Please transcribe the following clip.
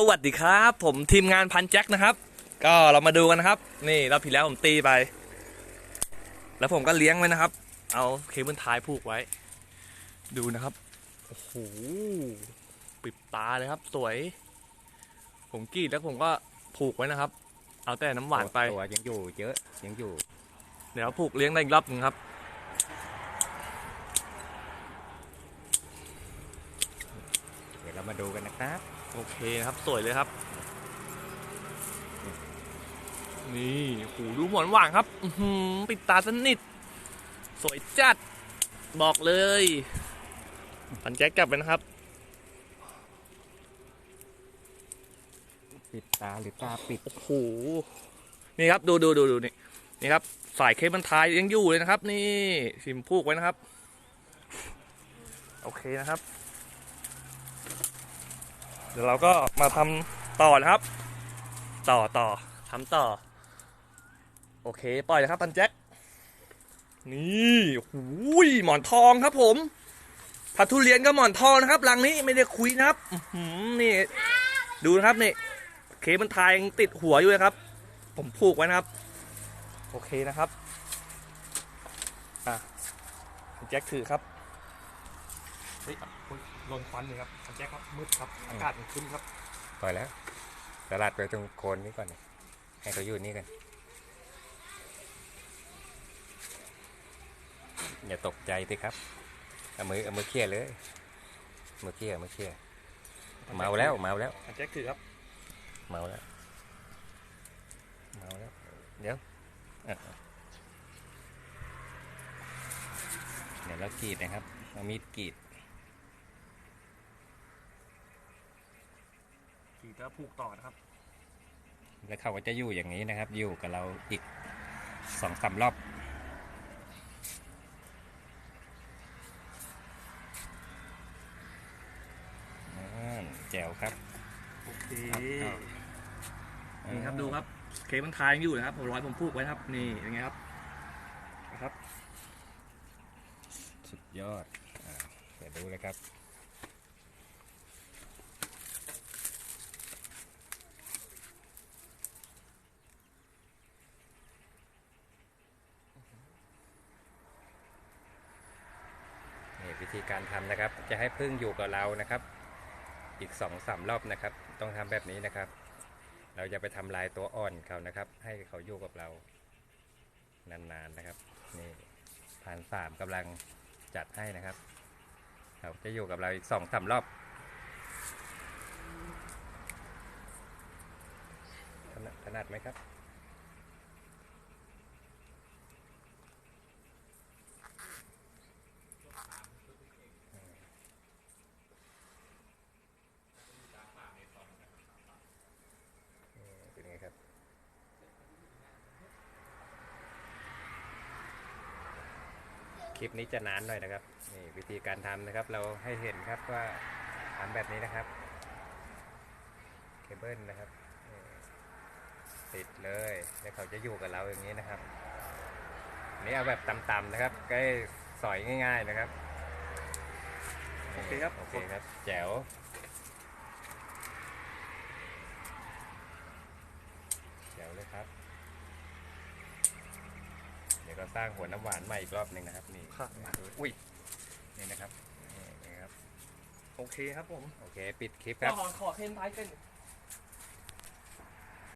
สวัสดีครับ ผมทีมงานพันแจ็คนะครับ ก็เรามาดูกันนะครับ นี่เราผิดแล้วผมตีไป แล้วผมก็เลี้ยงไว้นะครับ เอาเคเบิลไทายผูกไว้ ดูนะครับโอ้โหปิดตาเลยครับ สวย ผมกรีดแล้วผมก็ผูกไว้นะครับ เอาแต่น้ำหวานไปตัวยังอยู่เยอะยังอยู่ เดี๋ยวผูกเลี้ยงได้อีกรอบหนึงครับเดี๋ยวเรามาดูกันนะครับ โอเคนะครับ สวยเลยครับ นี่โหูดูหมอนหว่างครับอื้อหือปิดตาสนิท สวยจัด บอกเลยพันแจ็คกลับไปนะครับ ปิดตาหรือตาปิด โอ้โห นี่ครับ ดูดูดูดูนี่ นี่ครับ สายเคเบิลไทยยังอยู่เลยนะครับ นี่สิมพูกไว้นะครับ โอเคนะครับเดี๋ยวเราก็มาทำต่อนะครับ ต่อต่อทำต่อ โอเค ปล่อยเลยครับพันแจ็คนี่หูยหมอนทองครับผมผัดทุเรียนก็หมอนทองนะครับรังนี้ไม่ได้คุยนะครับหือนี่ ดูนะครับนี่เคมันทายยังติดหัวอยู่เลยครับ ผมผูกไว้นะครับ โอเคนะครับ อะแจ็คถือครับ เฮ้ยลนควันเลยครับแจ็คครับมืดครับอากาศมันขึ้นครับปล่อยแล้วสลัดไปตรงโคนนี้ก่อนนะให้เขาอยู่นี่กันอย่าตกใจสิครับเอามือเอามือเขี่ยเลยมือเขี่ยมือเขี่ยเมาแล้วเมาแล้วแจ็คถือครับเมาแล้วเมาแล้วเดี๋ยวเดี๋ยวเรากรีดนะครับเอามีดกรีด ถือแล้วผูกต่อนะครับ แล้วเขาก็จะอยู่อย่างนี้นะครับ อยู่กับเราอีกสองสามรอบอ่าแจ๋วครับโอเคครับนี่ครับดูครับเคมันทายยังอยู่นะครับผมร้อยผมผูกไว้นะครับ นี่ยังไงครับนะครับ สุดยอดอ่าเดี๋ยวดูเลยครับ วิธีการทำนะครับ จะให้พึ่งอยู่กับเรานะครับ อีกสองสามรอบนะครับ ต้องทำแบบนี้นะครับ เราจะไปทำลายตัวอ่อนเขานะครับ ให้เขาอยู่กับเรานานๆนะครับนี่ผ่านสามกำลังจัดให้นะครับเขาจะอยู่กับเราอีกสองสามรอบถนัดถนัดไหมครับ เป็นไงครับ คลิปนี้จะนานหน่อยนะครับนี่วิธีการทำนะครับ เราให้เห็นครับว่าทำแบบนี้นะครับเคเบิลนะครับนี่ติดเลยแล้วเขาจะอยู่กับเราอย่างนี้นะครับอันนี่เอาแบบต่ำๆนะครับใกล้สอยง่าย ๆนะครับโอเคครับโอเคครับแจ๋วแจ๋วเลยครับ เดี๋ยวก็สร้างหัวน้ำหวานใหม่อีกรอบหนึ่งนะครับนี่ครับอุ้ยนี่นะครับนี่นะครับ โอเคครับผม โอเค ปิดคลิปคก็รับ ขอขอเคมไทยเป็น